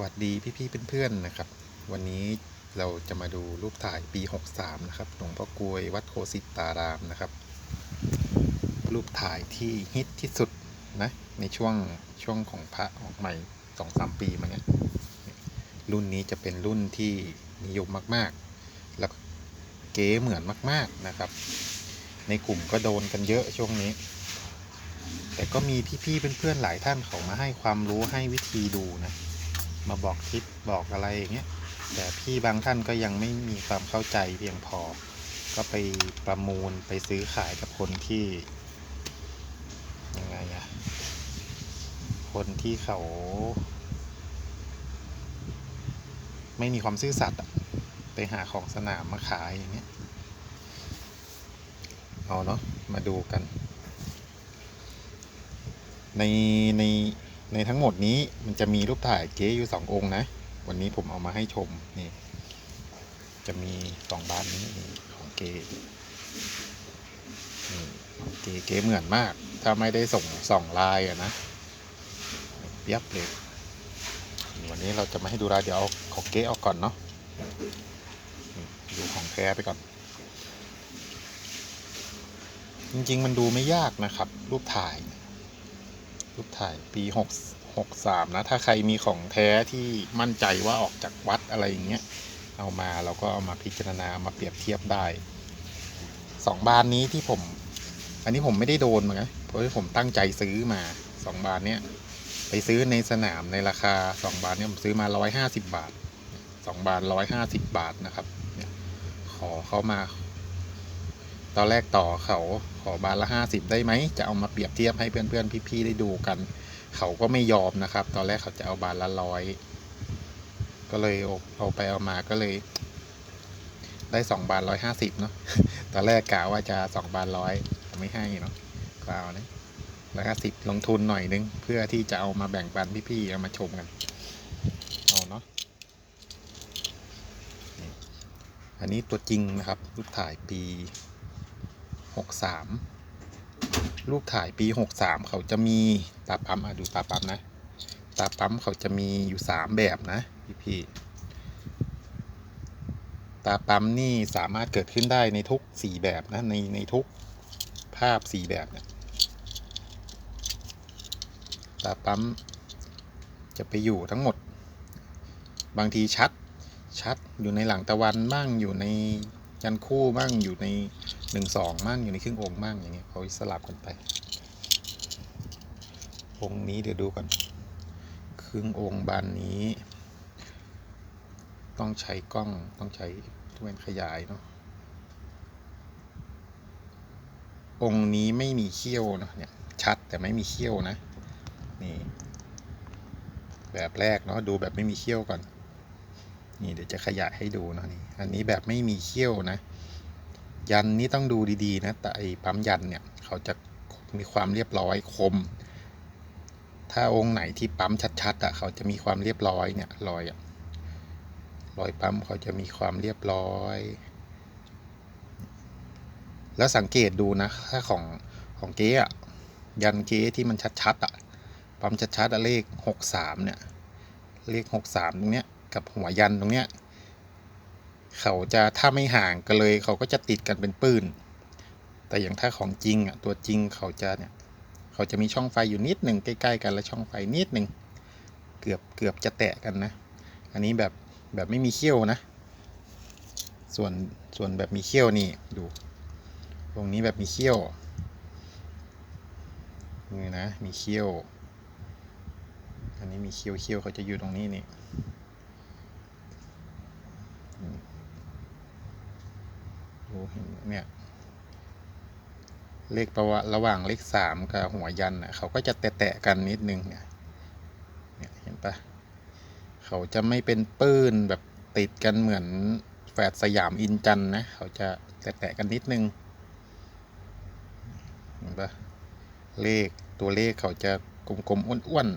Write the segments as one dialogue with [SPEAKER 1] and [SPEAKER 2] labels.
[SPEAKER 1] วัสดีพี่ๆเพื่อนๆนะครับ วันนี้เราจะมาดูรูปถ่ายปี 63 นะครับหลวงพ่อกลวยวัดโคสิตารามนะครับ รูปถ่ายที่ฮิตที่สุดนะในช่วงช่วงของพระออกใหม่สองสามปีมาเนี้ยรุ่นนี้จะเป็นรุ่นที่นิยมมากๆ แล้วก็เก๋เหมือนมาก ๆนะครับ ในกลุ่มก็โดนกันเยอะช่วงนี้ แต่ก็มีพี่ๆเพื่อนๆหลายท่านเขามาให้ความรู้ให้วิธีดูนะ มาบอกทิปบอกอะไรอย่างเงี้ยแต่พี่บางท่านก็ยังไม่มีความเข้าใจเพียงพอ ก็ไปประมูลไปซื้อขายกับคนที่ยังไงอะคนที่เขา ไม่มีความซื่อสัตย์ไปหาของสนามมาขายอย่างเงี้ยเอาเนาะมาดูกัน ในใน ในทั้งหมดนี้มันจะมีรูปถ่ายเก๊อยู่สององค์นะ วันนี้ผมเอามาให้ชมนี่ จะมีสองบานนี่ของเก๊นี่เก๊เก๊เหมือนมาก ถ้าไม่ได้ส่งสองลายอะนะเปียบเลยวันนี้เราจะมาให้ดูลายเดี๋ยวเอาของเก๊ออกก่อนเนาะดูของแท้ไปก่อน จริง ๆ มันดูไม่ยากนะครับ รูปถ่าย รูปถ่ายปีหกหกสามนะ ถ้าใครมีของแท้ที่มั่นใจว่าออกจากวัดอะไรอย่างเงี้ย เอามาเราก็เอามาพิจารณามาเปรียบเทียบได้สองบานนี้ที่ผม อันนี้ผมไม่ได้โดนมาไงเพราะผมตั้งใจซื้อมาสองบานเนี้ยไปซื้อในสนามในราคาสองบานเนี้ยผมซื้อมาร้อยห้าสิบบาทสองบานร้อยห้าสิบบาทนะครับขอเขามา ตอนแรกต่อเขาขอบานละห้าสิบได้ไหม จะเอามาเปรียบเทียบให้เพื่อนๆพี่ๆได้ดูกัน เขาก็ไม่ยอมนะครับ ตอนแรกเขาจะเอาบานละร้อยก็เลยเอาไปเอามาก็เลย ได้สองบานร้อยห้าสิบเนาะตอนแรกกะว่าจะสองบานร้อยไม่ให้เนาะก็เอานะร้อยห้าสิบลงทุนหน่อยนึง เพื่อที่จะเอามาแบ่งปันพี่ๆเอามาชมกันเอาเนาะอันนี้ตัวจริงนะครับรูปถ่ายปี หกสามรูปถ่ายปีหกสามเขาจะมีตาปั๊มอะดูตาปั๊มนะ ตาปั๊มเขาจะมีอยู่สามแบบนะพี่พี่ตาปั๊มนี่สามารถเกิดขึ้นได้ในทุกสี่แบบนะในในทุกภาพสี่แบบเนี่ยตาปั๊มจะไปอยู่ทั้งหมด บางทีชัดชัดอยู่ในหลังตะวันบ้างอยู่ในยันคู่บ้างอยู่ใน หนึ่งสองบ้างอยู่ในครึ่งองค์บ้างอย่างเงี้ยเขาสลับกันไป องค์นี้เดี๋ยวดูก่อน ครึ่งองค์บานนี้ ต้องใช้กล้องต้องใช้ทุเวนขยายเนาะองค์นี้ไม่มีเขี้ยวเนาะเนี่ยชัดแต่ไม่มีเขี้ยวนะนี่แบบแรกเนาะดูแบบไม่มีเขี้ยวก่อน นี่เดี๋ยวจะขยายให้ดูเนาะนี่อันนี้แบบไม่มีเขี้ยวนะ ยันนี่ต้องดูดีๆ นะ แต่ไอ้ปั๊มยันเนี่ย เขาจะมีความเรียบร้อยคม ถ้าองค์ไหนที่ปั๊มชัดๆอะเขาจะมีความเรียบร้อยเนี่ยรอยอะรอยปั๊มเขาจะมีความเรียบร้อย แล้วสังเกตดูนะ ถ้าของของเก๊อะยันเก๊ที่มันชัดๆอะปั๊มชัดๆอะเลขหกสามเนี่ย เลขหกสามตรงเนี้ยกับหัวยันตรงเนี้ย เขาจะถ้าไม่ห่างกันเลย เขาก็จะติดกันเป็นปื้น แต่อย่างถ้าของจริงอะตัวจริงเขาจะเนี่ยเขาจะมีช่องไฟอยู่นิดหนึ่งใกล้ ๆ กันและช่องไฟนิดหนึ่งเกือบเกือบจะแตะกันนะ อันนี้แบบแบบไม่มีเขี้ยวนะ ส่วนส่วนแบบมีเขี้ยวนี่ดู ตรงนี้แบบมีเขี้ยวนี่นะมีเขี้ยว อันนี้มีเขี้ยวเขี้ยวเขาจะอยู่ตรงนี้นี่ ดูเห็นเนี่ย เลขประวะระหว่างเลขสามกับหัวยันน่ะเขาก็จะแตะๆกันนิดนึงเนี่ยเนี่ยเห็นปะเขาจะไม่เป็นปื้นแบบติดกันเหมือนแฝดสยามอินจันนะ เขาจะแตะๆกันนิดนึงเห็นปะเลขตัวเลขเขาจะกลมๆอ้วน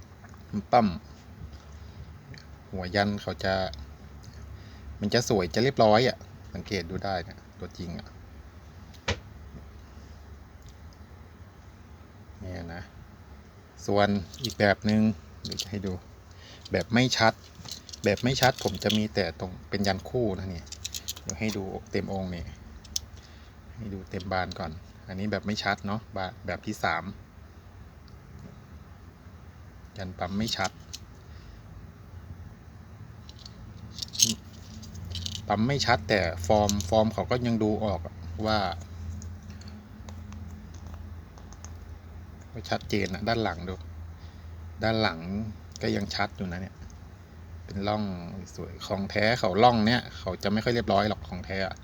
[SPEAKER 1] ๆปั๊มหัวยันเขาจะ มันจะสวยจะเรียบร้อยอะ่ะ สังเกตดูได้นะตัวจริงอะเนี่ยนะ ส่วนอีกแบบหนึง่งเดี๋ยวจะให้ดู แบบไม่ชัด แบบไม่ชัดผมจะมีแต่ตรงเป็นยันคู่นะเนี่ยเดี๋ยวให้ดูเต็มองค์นี่ให้ดูเต็มบานก่อน อันนี้แบบไม่ชัดเนาะแบบที่สามยันปั๊มไม่ชัด ปั๊มไม่ชัดแต่ฟอร์มฟอร์มเขาก็ยังดูออกว่าว่ชัดเจนนะด้านหลังดู ด้านหลังก็ยังชัดอยู่นะเนี่ย เป็นร่องสวยของแท้เขาร่องเนี่ย เขาจะไม่ค่อยเรียบร้อยหรอกของแท้อะ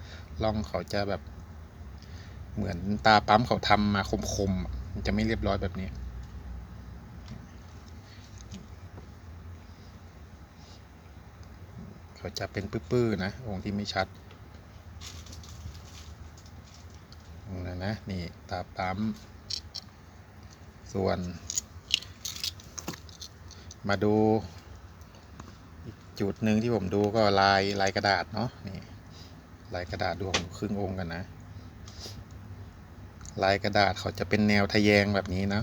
[SPEAKER 1] ร่องเขาจะแบบ เหมือนตาปั๊มเขาทำมาคมๆมันจะไม่เรียบร้อยแบบนี้ เขาจะเป็นปื้อๆนะองค์ที่ไม่ชัดนะนะนี่ตาปั๊ม ส่วน มาดูอีกจุดหนึ่งที่ผมดูก็ลายลายกระดาษเนาะนี่ลายกระดาษดูของครึ่งองค์กันนะ ลายกระดาษเขาจะเป็นแนวทะแยงแบบนี้นะ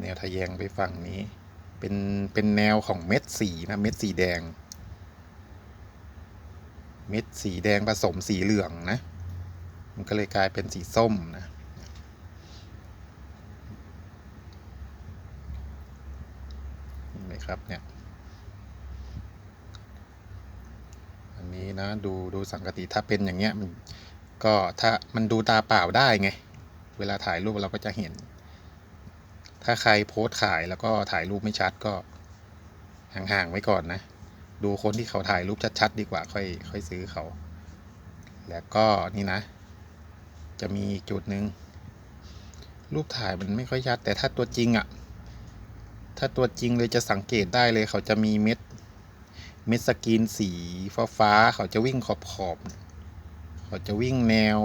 [SPEAKER 1] แนวทะแยงไปฝั่งนี้ เป็นเป็นแนวของเม็ดสีนะเม็ดสีแดง เม็ดสีแดงผสมสีเหลืองนะ มันก็เลยกลายเป็นสีส้มนะเห็นไหมครับเนี่ยอันนี้นะดูดูสังกติถ้าเป็นอย่างเงี้ยมันก็ถ้ามันดูตาเปล่าได้ไง เวลาถ่ายรูปเราก็จะเห็น ถ้าใครโพสต์ขายแล้วก็ถ่ายรูปไม่ชัดก็ห่างๆไว้ก่อนนะ ดูคนที่เขาถ่ายรูปชัดๆดีกว่าค่อยค่อยซื้อเขา แล้วก็นี่นะ จะมีอีกจุดหนึ่งรูปถ่ายมันไม่ค่อยชัด แต่ถ้าตัวจริงอะ่ะ ถ้าตัวจริงเลยจะสังเกตได้เลยเขาจะมีเม็ด เม็ดสกรีนสีฟ้าๆเขาจะวิ่งขอบขอบๆเขาจะวิ่งแนว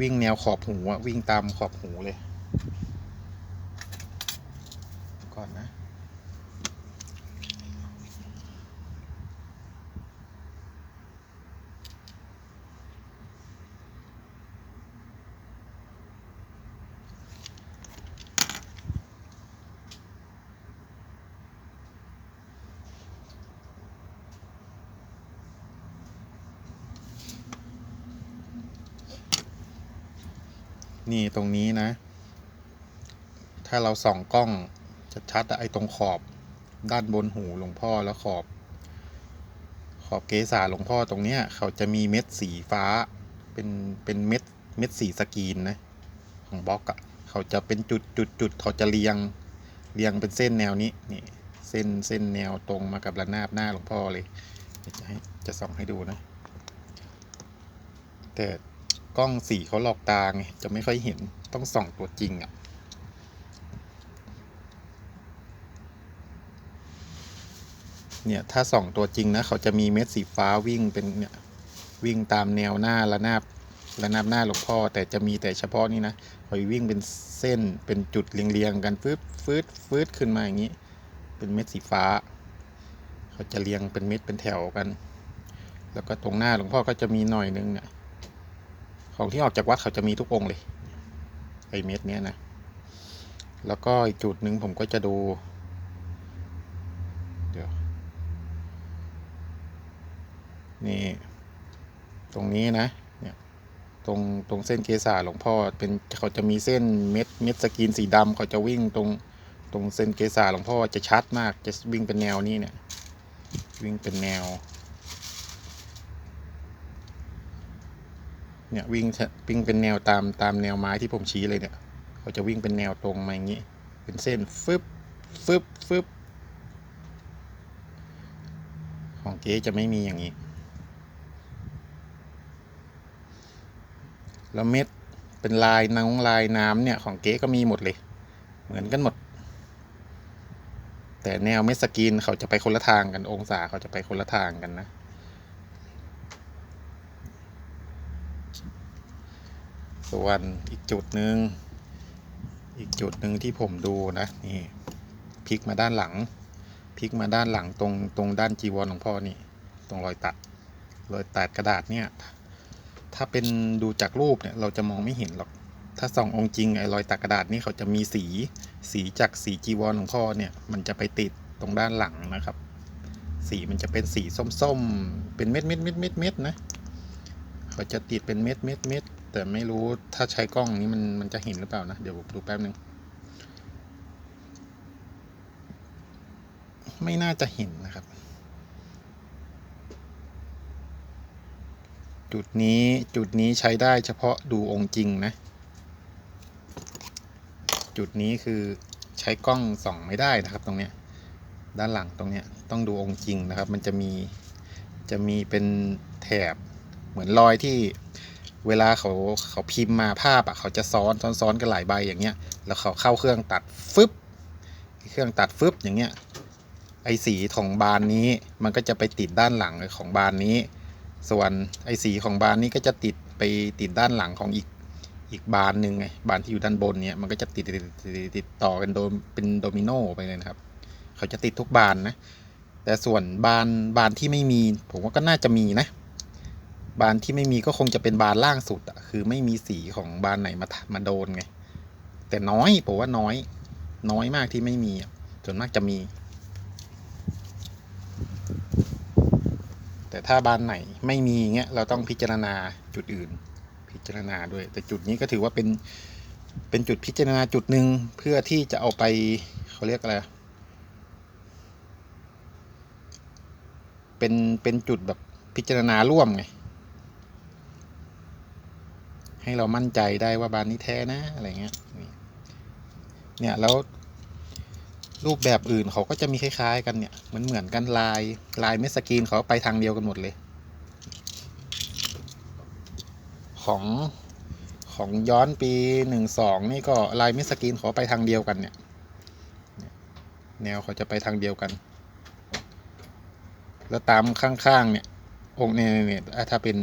[SPEAKER 1] วิ่งแนวขอบหูอะวิ่งตามขอบหูเลย นี่ตรงนี้นะ ถ้าเราส่องกล้องจะชัดไอ้ตรงขอบด้านบนหูหลวงพ่อแล้วขอบ ขอบเกษาหลวงพ่อตรงเนี้ย เขาจะมีเม็ดสีฟ้า เป็นเป็นเม็ดเม็ดสีสกรีนนะของบล็อกอะเขาจะเป็นจุดจุดจุดเขาจะเรียงเรียงเป็นเส้นแนวนี้นี่เส้นเส้นแนวตรงมากับระนาบหน้าหลวงพ่อเลยจะให้จะส่องให้ดูนะแต่ กล้องสีเขาหลอกตาไงจะไม่ค่อยเห็นต้องส่องตัวจริงอะ่ะเนี่ยถ้าส่องตัวจริงนะเขาจะมีเม็ดสีฟ้าวิ่งเป็นเนี่ยวิ่งตามแนวหน้าระนาบระนาบหน้าหลวงพ่อ แต่จะมีแต่เฉพาะนี่นะเขาวิ่งเป็นเส้นเป็นจุดเรียงๆกันฟืดฟืดฟืดขึ้นมาอย่างนี้ เป็นเม็ดสีฟ้า เขาจะเรียงเป็นเม็ดเป็นแถวกัน แล้วก็ตรงหน้าหลวงพ่อก็จะมีหน่อยนึงเนี่ย ของที่ออกจากวัดเขาจะมีทุกองเลยไอเม็ดเนี้ยนะ แล้วก็อีกจุดหนึ่งผมก็จะดู เดี๋ยว นี่ ตรงนี้นะ เนี่ย ตรงตรงเส้นเกษาหลวงพ่อเป็นเขาจะมีเส้นเม็ดเม็ดสกรีนสีดำเขาจะวิ่งตรงตรงเส้นเกษาหลวงพ่อจะชัดมาก จะวิ่งเป็นแนวนี้เนี่ย วิ่งเป็นแนว เนี่ยวิ่งวิ่งเป็นแนวตามตามแนวไม้ที่ผมชี้เลยเนี่ยเขาจะวิ่งเป็นแนวตรงมาอย่างนี้ เป็นเส้นฟึบฟึบฟึบของเก๊จะไม่มีอย่างนี้ แล้วเม็ดเป็นลายน้องลายน้ำเนี่ยของเก๊ก็มีหมดเลย เหมือนกันหมด แต่แนวเม็ดสกรีนเขาจะไปคนละทางกันองศาเขาจะไปคนละทางกันนะ ส่วนอีกจุดหนึ่งอีกจุดหนึ่งที่ผมดูนะนี่พลิกมาด้านหลังพลิกมาด้านหลังตรงตรงด้านจีวรหลวงพ่อนี่ ตรงรอยตัดรอยตัดกระดาษเนี่ยถ้าเป็นดูจากรูปเนี่ยเราจะมองไม่เห็นหรอก ถ้าส่ององค์จริงไอ้รอยตักกระดาษนี่เขาจะมีสี สีจากสีจีวรหลวงพ่อเนี่ยมันจะไปติดตรงด้านหลังนะครับ สีมันจะเป็นสีส้มๆ เป็นเม็ดเม็ดเม็ดเม็ดเม็ดนะ เขาจะติดเป็นเม็ดเม็ดเม็ด แต่ไม่รู้ถ้าใช้กล้องนี้มันมันจะเห็นหรือเปล่านะ เดี๋ยวผมดูแป๊บนึง ไม่น่าจะเห็นนะครับ จุดนี้จุดนี้ใช้ได้เฉพาะดูองค์จริงนะ จุดนี้คือใช้กล้องส่องไม่ได้นะครับ ตรงเนี้ยด้านหลังตรงเนี้ยต้องดูองค์จริงนะครับ มันจะมีจะมีเป็นแถบเหมือนรอยที่ เวลาเขาเขาพิมพ์มาภาพอะเขาจะซ้อนซ้อนซ้อนกันหลายใบอย่างเงี้ย แล้วเขาเข้าเครื่องตัดฟึบเครื่องตัดฟึบอย่างเงี้ย ไอสีของบานนี้มันก็จะไปติดด้านหลังของบานนี้ ส่วนไอสีของบานนี้ก็จะติดไปติดด้านหลังของอีกอีกบานหนึ่งไงบานที่อยู่ด้านบนเนี่ยมันก็จะติดติดติดติดต่อกันโดยเป็นโดมิโนไปเลยนะครับ เขาจะติดทุกบานนะ แต่ส่วนบานบานที่ไม่มี ผมว่าก็น่าจะมีนะ บานที่ไม่มีก็คงจะเป็นบานล่างสุดอะคือไม่มีสีของบานไหนมามาโดนไง แต่น้อยผมว่าน้อย น้อยมากที่ไม่มีอะส่วนมากจะมี แต่ถ้าบานไหนไม่มีเงี้ยเราต้องพิจารณาจุดอื่น พิจารณาด้วย แต่จุดนี้ก็ถือว่าเป็นเป็นจุดพิจารณาจุดหนึ่งเพื่อที่จะเอาไปเขาเรียกอะไรเป็นเป็นจุดแบบพิจารณาร่วมไง ให้เรามั่นใจได้ว่าบานนี้แท้นะอะไรเงี้ยนี่เนี่ยแล้วรูปแบบอื่นเขาก็จะมีคล้าย ๆ กันเนี่ยเหมือนเหมือนกันลายลายเม็ดสกรีนเขาไปทางเดียวกันหมดเลย ของของย้อนปีหนึ่งสองนี่ก็ลายเม็ดสกรีนเขาไปทางเดียวกันเนี่ยแนวเขาจะไปทางเดียวกัน แล้วตามข้างๆเนี่ยองค์เนี่ยเนี่ยถ้าเป็น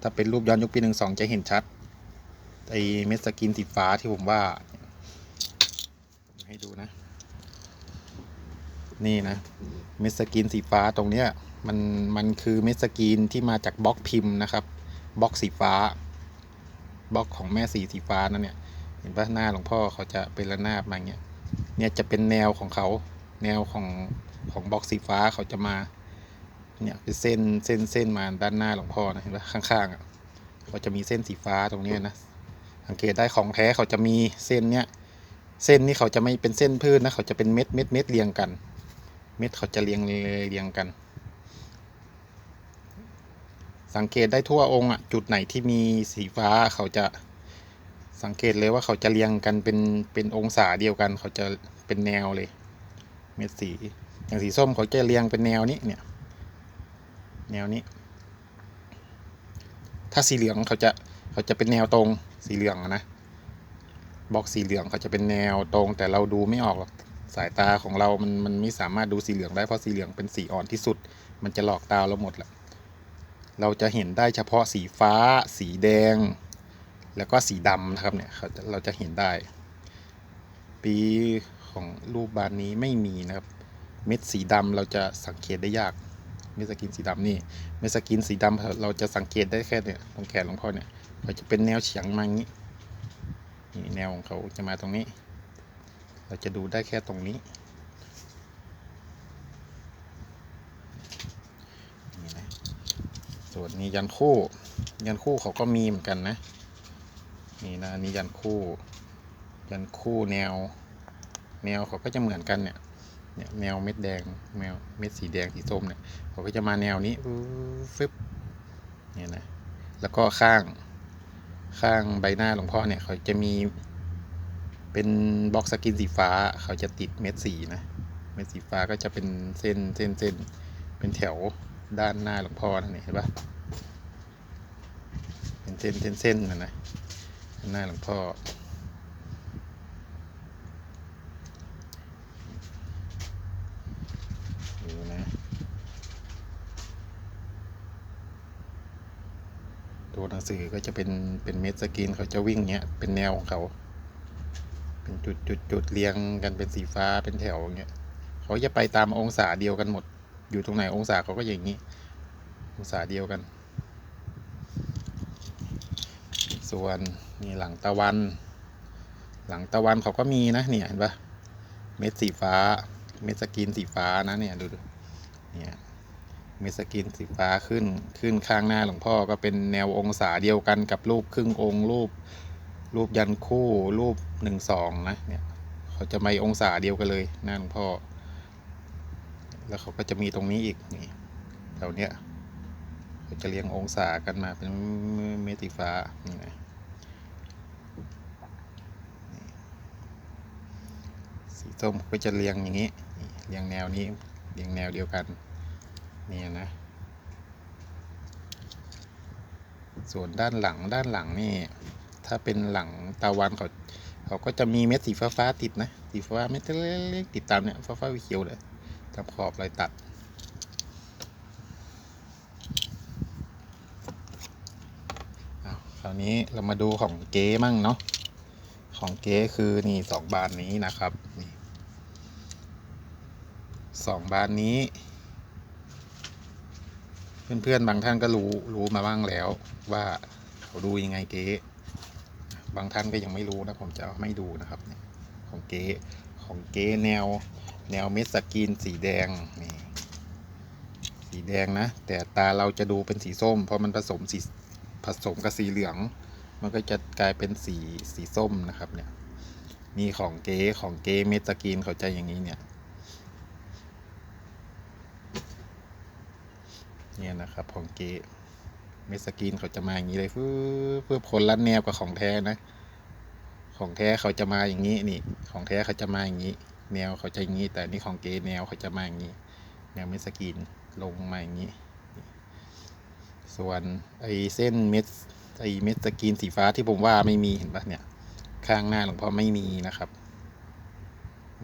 [SPEAKER 1] ถ้าเป็นรูปย้อนยุคปีหนึ่งสองจะเห็นชัด ไอเม็ดสกินสีฟ้าที่ผมว่า ให้ดูนะ นี่นะ เม็ดสกินสีฟ้าตรงเนี้ย มัน มันคือเม็ดสกินที่มาจากบล็อกพิมพ์นะครับ บล็อกสีฟ้า บล็อกของแม่สีสีฟ้านั่นเนี่ย เห็นปะหน้าหลวงพ่อเขาจะเป็นระนาบมาอย่างเงี้ย เนี่ยจะเป็นแนวของเขา แนวของของบล็อกสีฟ้าเขาจะมา เนี่ยเป็นเส้นเส้นเส้นมาด้านหน้าหลวงพ่อนะเห็นปะข้างๆอะเขาจะมีเส้นสีฟ้าตรงนี้นะสังเกตได้ของแท้เขาจะมีเส้นเนี้ยเส้นนี้เขาจะไม่เป็นเส้นพืชนะเขาจะเป็นเม็ดเม็ดเม็ดเรียงกัน เม็ดเขาจะเรียงเรียงกัน สังเกตได้ทั่วองค์อะจุดไหนที่มีสีฟ้าเขาจะสังเกตเลยว่าเขาจะเรียงกันเป็นเป็นองศาเดียวกัน เขาจะเป็นแนวเลย เม็ดสีอย่างสีส้มเขาจะเรียงเป็นแนวนี้เนี่ย แนวนี้ ถ้าสีเหลืองเขาจะเขาจะเป็นแนวตรงสีเหลืองนะบล็อกสีเหลืองเขาจะเป็นแนวตรง แต่เราดูไม่ออกหรอกสายตาของเรามันมันไม่สามารถดูสีเหลืองได้เพราะสีเหลืองเป็นสีอ่อนที่สุด มันจะหลอกตาเราหมดแหละเราจะเห็นได้เฉพาะสีฟ้า สีแดง แล้วก็สีดำนะครับเนี่ยเขาจะเราจะเห็นได้ ปีของรูปบานนี้ไม่มีนะครับ เม็ดสีดำเราจะสังเกตได้ยาก เม็ดสกินสีดำนี่เม็ดสกินสีดำเราจะสังเกตได้แค่เนี่ยตรงแขนหลวงพ่อเนี่ยเขาจะเป็นแนวเฉียงมาอย่างนี้นี่แนวของเขาจะมาตรงนี้ เราจะดูได้แค่ตรงนี้นี่นะส่วนนี้ยันคู่ ยันคู่เขาก็มีเหมือนกันนะนี่นะนี่ยันคู่ ยันคู่แนว แนวเขาก็จะเหมือนกันเนี่ย เนี่ยแนวเม็ดแดงแนวเม็ดสีแดงสีส้มเนี่ยเขาก็จะมาแนวนี้ฟึบเนี่ยนะแล้วก็ข้างข้างใบหน้าหลวงพ่อเนี่ยเขาจะมี เป็นบล็อกสกินสีฟ้า เขาจะติดเม็ดสีนะเม็ดสีฟ้าก็จะเป็นเส้นเส้นเส้นเป็นแถวด้านหน้าหลวงพ่อนั่นเองเห็นปะเป็นเส้นเส้นเส้นนะนะหน้าหลวงพ่อ ดูนะตัวห นังสือก็จะเป็นเป็นเม็ดสกรีนเขาจะวิ่งเงี้ยเป็นแนวของเขา เป็นจุดจุดจุดเรียงกันเป็นสีฟ้าเป็นแถวเงี้ยเขาจะไปตามองศาเดียวกันหมด อยู่ตรงไหนองศาเขาก็อย่างนี้ องศาเดียวกัน ส่วนนี่หลังตะวัน หลังตะวันเขาก็มีนะเนี่ยเห็นปะเม็ดสีฟ้า เม็ดสกินสีฟ้านะเนี่ยดูดูเนี่ย ม็ดสกินสีฟ้าขึ้นขึ้นข้างหน้าหลวงพ่อก็เป็นแนวองศาเดียวกันกับรูปครึ่งองค์รูป รูปยันคู่รูปหนึ่งสองนะเนี่ยเขาจะไม่องศาเดียวกันเลยหน้าหลวงพ่อ แล้วเขาก็จะมีตรงนี้อีกนี่แถวเนี้ยเขาจะเรียงองศากันมาเป็นเม็ดสีฟ้านี่นะสีส้มก็จะเรียงอย่างนี้เรียงแนวนี้เรียงแนวเดียวกัน นี่นะ ส่วนด้านหลังด้านหลังนี่ ถ้าเป็นหลังตะวันเขาเขาก็จะมีเม็ดสีฟ้าฟาๆติดนะสีฟ้าเม็ดเล็กๆติดตามเนี่ยฟ้าฟ้าๆเขียวเลยตามขอบรอยตัดอ้าคราวนี้เรามาดูของเก๊มั่งเนาะของเก๊คือนี่สองบานนี้นะครับนี่สองบานนี้ เพื่อนๆบางท่านก็รู้รู้มาบ้างแล้ว ว่าเขาดูยังไงเก๊บางท่านก็ยังไม่รู้นะผมจะไม่ดูนะครับของเก๊ของเก๊แนวแนวเม็ดสกรีนสีแดงนี่สีแดงนะ แต่ตาเราจะดูเป็นสีส้ม เพราะมันผสมสีผสมกับสีเหลือง มันก็จะกลายเป็นสีสีส้มนะครับเนี่ยนี่ของเก๊ของเก๊เมตากีนเขาจะอย่างนี้เนี่ย เนี่ยนะครับ ของเก๊เมสกีนเขาจะมาอย่างนี้เลยฟื้เพื่อผลลันแนวกับของแท้นะ ของแท้เขาจะมาอย่างนี้นี่ ของแท้เขาจะมาอย่างนี้ แนวเขาจะอย่างนี้ แต่นี่ของเก๊แนวเขาจะมาอย่างนี้ แนวเมสกีนลงมาอย่างนี้ ส่วนไอ้เส้นเม็ดไอ้เม็ดสกรีนสีฟ้าที่ผมว่าไม่มีเห็นปะเนี่ย ข้างหน้าหลวงพ่อไม่มีนะครับ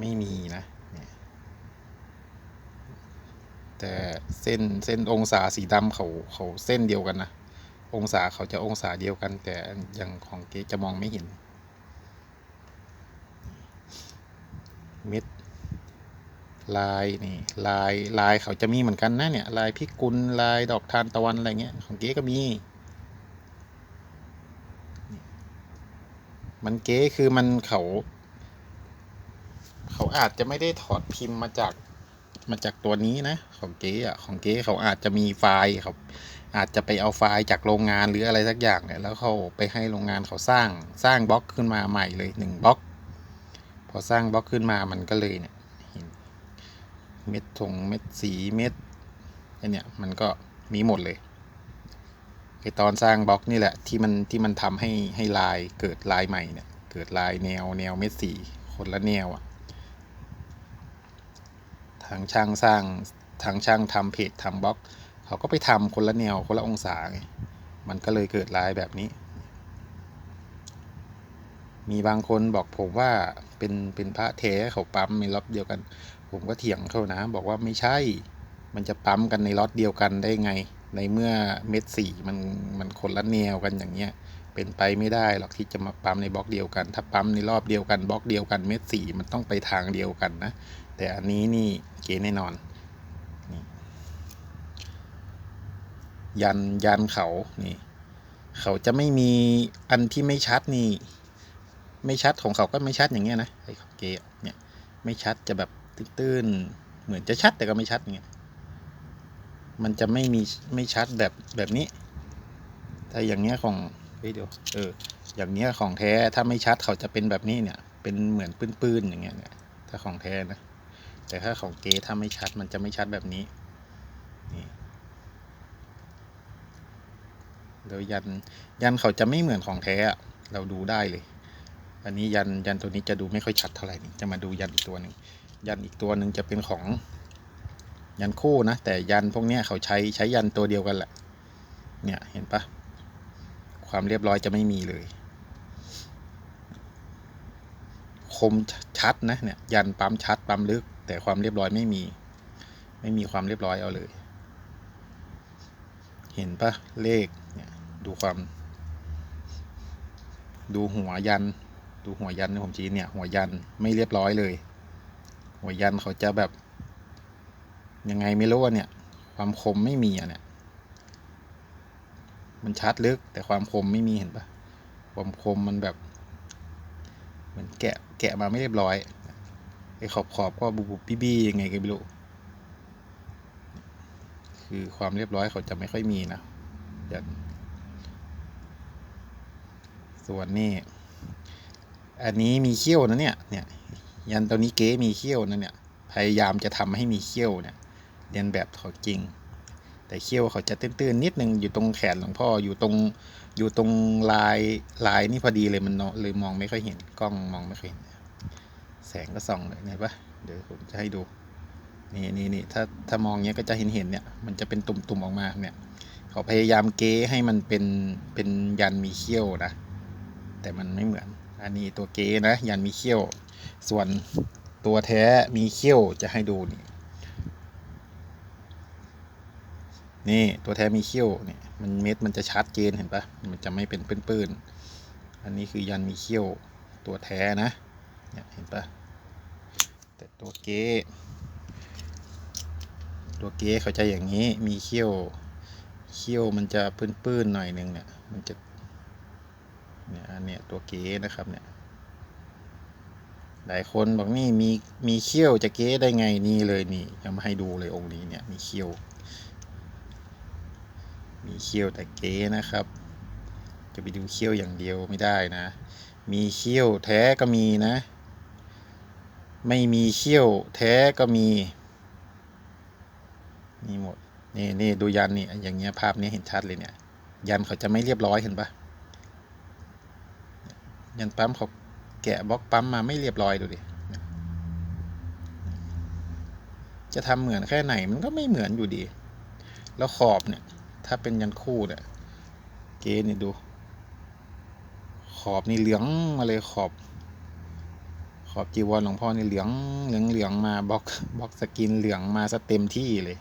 [SPEAKER 1] ไม่มีนะเนี่ย แต่เส้นเส้นองศาสีดำเขาเขาเส้นเดียวกันนะองศาเขาจะองศาเดียวกัน แต่อย่างของเก๊จะมองไม่เห็น เม็ดลายนี่ลายลายเขาจะมีเหมือนกันนะเนี่ยลายพิกุลลายดอกทานตะวันอะไรเงี้ยของเก๊ก็มี มันเก๊คือมันเขา เขาอาจจะไม่ได้ถอดพิมพ์มาจาก มาจากตัวนี้นะ ของเก๊อะของเก๊เขาอาจจะมีไฟล์เขาอาจจะไปเอาไฟล์จากโรงงานหรืออะไรสักอย่างเนี่ยแล้วเขาไปให้โรงงานเขาสร้างสร้างบล็อกขึ้นมาใหม่เลยหนึ่งบล็อก พอสร้างบล็อกขึ้นมามันก็เลยเนี่ยเม็ดทงเม็ดสีเม็ดไอเนี่ยมันก็มีหมดเลยไอตอนสร้างบล็อกนี่แหละที่มันที่มันทำให้ให้ลายเกิดลายใหม่เนี่ยเกิดลายแนวแนวเม็ดสีคนละแนวอะ ทางช่างสร้างทางช่างทำเพจทำบล็อก เขาก็ไปทำคนละแนวคนละองศาไงมันก็เลยเกิดลายแบบนี้ มีบางคนบอกผมว่าเป็นเป็นพระแท้เขาปั๊มในล็อตเดียวกัน ผมก็เถียงเขานะ บอกว่าไม่ใช่ มันจะปั๊มกันในล็อตเดียวกันได้ไง ในเมื่อเม็ดสีมันมันคนละแนวกันอย่างเงี้ย เป็นไปไม่ได้หรอกที่จะมาปั๊มในบล็อกเดียวกัน ถ้าปั๊มในรอบเดียวกันบล็อกเดียวกันเม็ดสีมันต้องไปทางเดียวกันนะ แต่อันนี้นี่เก๋แน่นอน ยันยันเขานี่ เขาจะไม่มีอันที่ไม่ชัดนี่ ไม่ชัดของเขาก็ไม่ชัดอย่างเงี้ยนะไอ้ของเก๋เนี่ยไม่ชัดจะแบบตื้นๆเหมือนจะชัดแต่ก็ไม่ชัดเงี้ยมันจะไม่มีไม่ชัดแบบแบบนี้ แต่อย่างเงี้ยของเฮ้ยเดี๋ยวเออ อย่างเงี้ยของแท้ถ้าไม่ชัดเขาจะเป็นแบบนี้เนี่ย เป็นเหมือนปื้นๆอย่างเงี้ยเนี่ยถ้าของแท้นะ แต่ถ้าของเก๊ถ้าไม่ชัดมันจะไม่ชัดแบบนี้ นี่โดยยันยันเขาจะไม่เหมือนของแท้เราดูได้เลย อันนี้ยันยันตัวนี้จะดูไม่ค่อยชัดเท่าไหร่นี่จะมาดูยันอีกตัวหนึ่งยันอีกตัวหนึ่งจะเป็นของยันคู่นะ แต่ยันพวกนี้เขาใช้ใช้ยันตัวเดียวกันแหละ เนี่ยเห็นปะความเรียบร้อยจะไม่มีเลย คมชัดนะเนี่ยยันปั๊มชัดปั๊มลึก แต่ความเรียบร้อยไม่มี ไม่มีความเรียบร้อยเอาเลย เห็นปะเลขเนี่ยดูความ ดูหัวยัน ดูหัวยันที่ผมชี้เนี่ย หัวยันไม่เรียบร้อยเลย หัวยันเขาจะแบบ ยังไงไม่รู้อะเนี่ย ความคมไม่มีอะเนี่ย มันชัดลึกแต่ความคมไม่มีเห็นปะความคมมันแบบ เหมือนแกะแกะมาไม่เรียบร้อย ขอบขอบก็บุบบุบบี้บี้ยังไงก็ไม่รู้คือความเรียบร้อยเขาจะไม่ค่อยมีนะยันส่วนนี่อันนี้มีเขี้ยวนะเนี่ยเนี่ย ยันตัวนี้เก๊มีเขี้ยวนะเนี่ย พยายามจะทำให้มีเขี้ยวเนี่ยเรียนแบบเขาจริง แต่เขี้ยวเขาจะตื้นๆนิดนึงอยู่ตรงแขนหลวงพ่ออยู่ตรงอยู่ตรงลายลายนี่พอดีเลยมันเนาะเลยมองไม่ค่อยเห็นกล้องมองไม่ค่อยเห็น แสงก็ส่องเลยเห็นปะเดี๋ยวผมจะให้ดู นี่นี่นี่ถ้าถ้ามองเนี้ยก็จะเห็นเห็นเนี่ย มันจะเป็นตุ่มๆออกมาเนี่ยเขาพยายามเก้ให้มันเป็นเป็นยันมีเขี้ยวนะ แต่มันไม่เหมือน อันนี้ตัวเก้นะยันมีเขี้ยว ส่วนตัวแท้มีเขี้ยวจะให้ดูนี่นี่ตัวแท้มีเขี้ยวเนี่ยมันเม็ดมันจะชัดเจนเห็นปะมันจะไม่เป็นปื้นๆอันนี้คือยันมีเขี้ยวตัวแท้นะ เนี่ยเห็นปะแต่ตัวเก๊ตัวเก๊เขาจะอย่างนี้มีเขี้ยวเขี้ยวมันจะปื้นๆหน่อยหนึงเนี่ยมันจะเนี่ยอันเนี้ยตัวเก๊นะครับเนี่ยหลายคนบอกนี่มีมีเขี้ยวจะเก๊ได้ไงนี่เลยนี่จะมาให้ดูเลยองค์นี้เนี่ยมีเขี้ยว มีเขี้ยวแต่เก๊นะครับ จะไปดูเขี้ยวอย่างเดียวไม่ได้นะ มีเขี้ยวแท้ก็มีนะ ไม่มีเขี้ยวแท้ก็มีมีหมด นี่นี่ดูยันนี่อย่างเงี้ยภาพนี้เห็นชัดเลยเนี่ย ยันเขาจะไม่เรียบร้อยเห็นปะยันปั๊มเขาแกะบล็อกปั๊มมาไม่เรียบร้อยดูดิ จะทำเหมือนแค่ไหนมันก็ไม่เหมือนอยู่ดี แล้วขอบเนี่ย ถ้าเป็นยันคู่เนี่ย เกนี่ดู ขอบนี่เหลืองมาเลยขอบ ขอบจีวรหลวงพ่อนี่เหลืองเหลืองเหลืองมาบล็อกบล็อกสกินเหลืองมาซะเต็มที่เลย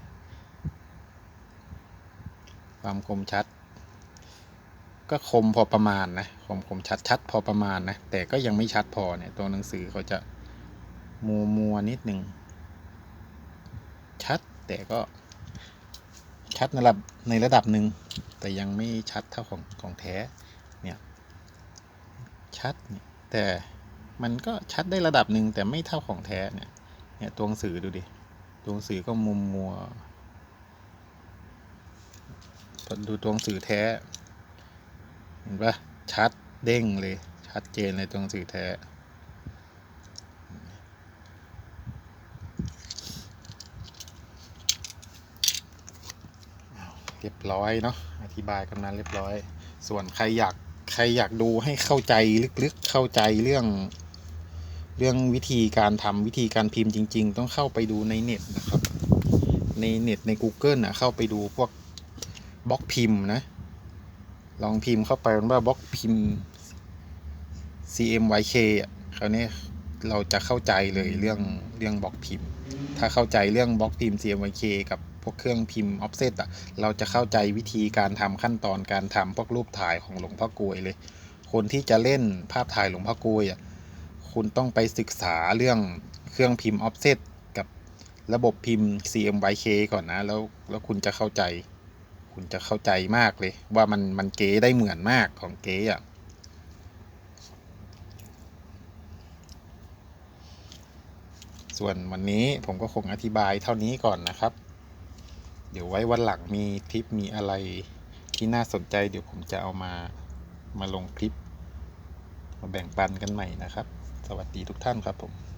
[SPEAKER 1] ความคมชัด ก็คมพอประมาณนะคมคมชัดชัดพอประมาณนะ แต่ก็ยังไม่ชัดพอเนี่ยตัวหนังสือเขาจะมัวมัวนิดนึงชัดแต่ก็ชัดในระดับในระดับหนึ่งแต่ยังไม่ชัดเท่าของของแท้เนี่ยชัดเนี่ยแต่ มันก็ชัดได้ระดับหนึ่งแต่ไม่เท่าของแท้เนี่ย เนี่ยตัวหนังสือดูดิ ตัวหนังสือก็มุมมัวพอดูตัวหนังสือแท้ เห็นปะชัดเด้งเลย ชัดเจนเลยตัวหนังสือแท้เรียบร้อยเนาะอธิบายกันมาเรียบร้อย ส่วนใครอยากใครอยากดูให้เข้าใจลึกๆเข้าใจเรื่อง เรื่องวิธีการทำวิธีการพิมพ์จริง ๆ ต้องเข้าไปดูในเน็ตนะครับ ในเน็ตใน Google นะเข้าไปดูพวกบล็อกพิมพ์นะ ลองพิมพ์เข้าไปว่าบล็อกพิมพ์ CMYK อะคราวนี้เราจะเข้าใจเลยเรื่องเรื่องบล็อกพิมพ์ ถ้าเข้าใจเรื่องบล็อกพิมพ์ CMYK กับพวกเครื่องพิมพ์ offset อะ เราจะเข้าใจวิธีการทำขั้นตอนการทำพวกรูปถ่ายของหลวงพ่อกลวยเลย คนที่จะเล่นภาพถ่ายหลวงพ่อกลวยอะ คุณต้องไปศึกษาเรื่องเครื่องพิมพ์ offset กับระบบพิมพ์ CMYK ก่อนนะ แล้วแล้วคุณจะเข้าใจ คุณจะเข้าใจมากเลย ว่ามันมันเก๋ได้เหมือนมากของเก๋อะส่วนวันนี้ผมก็คงอธิบายเท่านี้ก่อนนะครับ เดี๋ยวไว้วันหลังมีคลิปมีอะไรที่น่าสนใจเดี๋ยวผมจะเอามามาลงคลิป มาแบ่งปันกันใหม่นะครับ สวัสดีทุกท่านครับผม